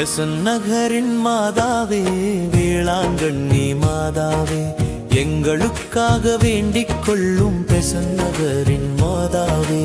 பெசன் நகரின் மாதாவே வேளாங்கண்ணி மாதாவே எங்களுக்காக வேண்டிக் கொள்ளும் பெசன் நகரின் மாதாவே.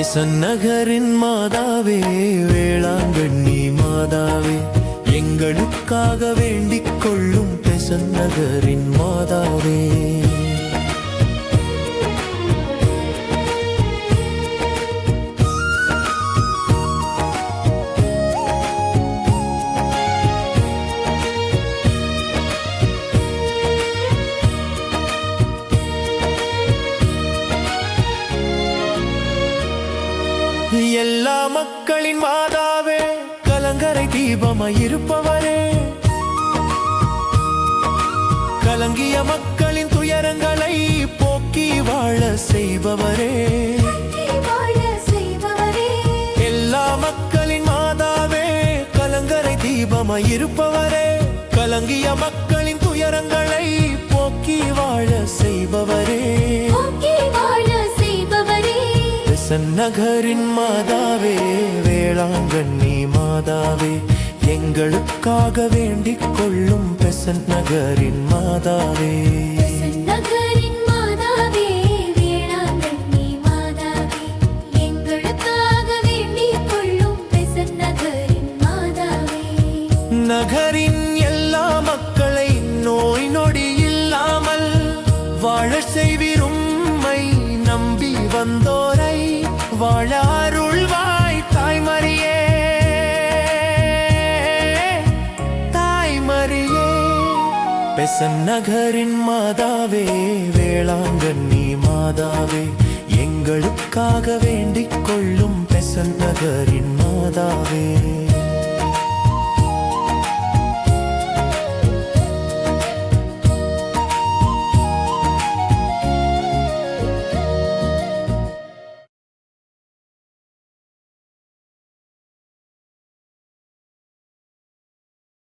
நேசன் நகரின் மாதாவே வேளாங்கண்ணி மாதாவே எங்களுக்காக வேண்டிக் கொள்ளும் பெசன் நகரின் மாதாவே. எல்லா மக்களின் மாதாவே கலங்கரை தீபமாய் இருப்பவரே. கலங்கிய மக்களின் துயரங்களை போக்கி வாழ செய்பவரே. எல்லா மக்களின் மாதாவே கலங்கரை தீபமாய் இருப்பவரே. கலங்கிய மக்களின் துயரங்களை பெசன் நகரின் மாதாவே வேளாங்கண்ணி மாதாவே எங்களுக்காக வேண்டிக் கொள்ளும் பெசன் நகரின் மாதாவே. நகரின் மாதாவே வேளாங்கண்ணி மாதாவே எங்களுக்காக வேண்டிக் கொள்ளும் பெசன்ட் நகரின் மாதாவே. நகரின் எல்லா மக்களை நோய் நொடி இல்லாமல் வாழ செய்விரும்மை அருள்வாய் தாய்மரியே. தாய்மரியே. பெசன் நகரின் மாதாவே வேளாங்கண்ணி மாதாவே எங்களுக்காக வேண்டிக் கொள்ளும் பெசன் நகரின் மாதாவே.